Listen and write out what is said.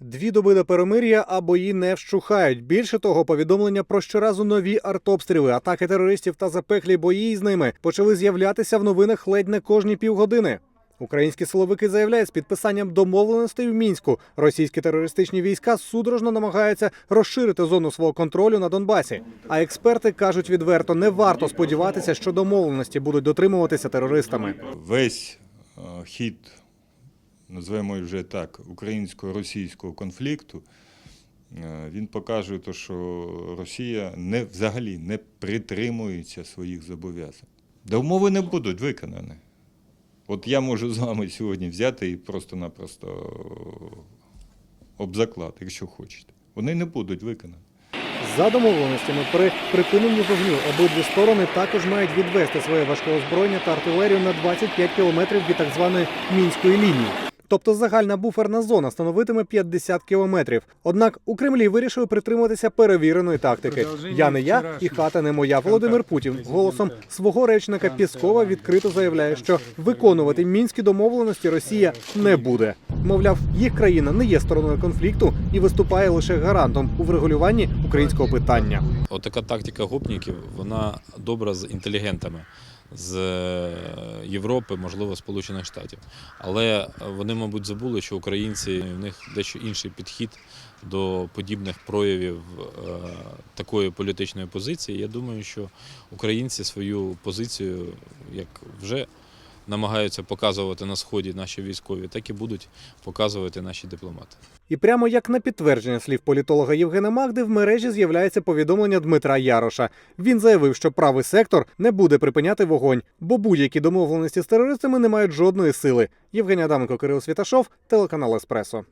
Дві доби до перемир'я, а бої не вщухають. Більше того, повідомлення про щоразу нові артобстріли, атаки терористів та запеклі бої з ними почали з'являтися в новинах ледь не кожні півгодини. Українські силовики заявляють, з підписанням домовленостей в мінську російські терористичні війська судорожно намагаються розширити зону свого контролю на Донбасі. А експерти кажуть відверто, не варто сподіватися, що домовленості будуть дотримуватися терористами. Весь е, хід, називаємо вже так, українсько-російського конфлікту, е, він покаже, то, що Росія не, взагалі не притримується своїх зобов'язань. Да умови не будуть виконані. От я можу з вами сьогодні взяти і просто-напросто об заклад, якщо хочете. Вони не будуть виконані. За домовленостями при припиненні вогню обидві сторони також мають відвести своє важке озброєння та артилерію на 25 кілометрів від так званої мінської лінії. Тобто загальна буферна зона становитиме 50 кілометрів. Однак у Кремлі вирішили притримуватися перевіреної тактики. Я не я і хата не моя. Володимир Путін голосом свого речника Піскова відкрито заявляє, що виконувати мінські домовленості Росія не буде. Мовляв, їх країна не є стороною конфлікту і виступає лише гарантом у врегулюванні українського питання. Отака тактика гопників, вона добра з інтелігентами з е, Європи, можливо, Сполучених Штатів. Але вони, мабуть, забули, що українці в них дещо інший підхід до подібних проявів е, такої політичної позиції. Я думаю, що українці свою позицію, як вже намагаються показувати на сході наші військові, так і будуть показувати наші дипломати. І прямо як на підтвердження слів політолога Євгена Магди, в мережі з'являється повідомлення Дмитра Яроша. Він заявив, що правий сектор не буде припиняти вогонь, бо будь-які домовленості з терористами не мають жодної сили. Євгеній Адаменко, Кирил Світашов, телеканал Еспресо.